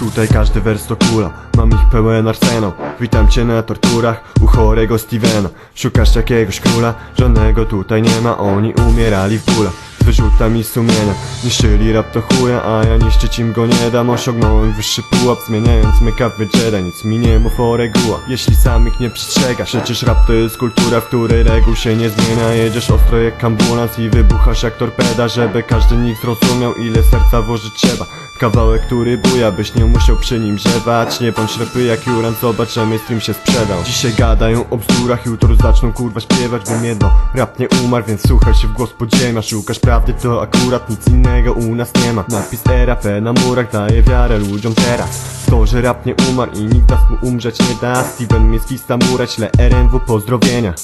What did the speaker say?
tutaj każdy wers to kula. Mam ich pełen arsenał. Witam cię na torturach u chorego Stevena. Szukasz jakiegoś króla? Żadnego tutaj nie ma, oni umierali w bólach z wyrzutami sumienia. Niszczyli rap to chuja, a ja niszczyć im go nie dam. Osiągnąłem wyższy pułap, zmieniając myka w Jedi. Nic mi nie mów o regułach, jeśli sam ich nie przestrzegasz. Przecież rap to jest kultura, w której reguł się nie zmienia. Jedziesz ostro jak ambulans i wybuchasz jak torpeda Żeby każdy nich zrozumiał, ile serca włożyć trzeba Kawałek, który buja, byś nie musiał przy nim grzewać Nie bądź ślepy jak Juran, zobacz, że mainstream się sprzedał. Dzisiaj gadają o bzdurach, jutro zaczną kurwa śpiewać Wiem jedno, rap nie umarł, więc słuchaj się w głos podziemia Szukasz prawdy, to akurat nic innego u nas nie ma. Napis RAP na murach daje wiarę ludziom teraz. To, że rap nie umarł i nikt nas mu umrzeć nie da. Steven mnie swista mura, śle RNW, pozdrowienia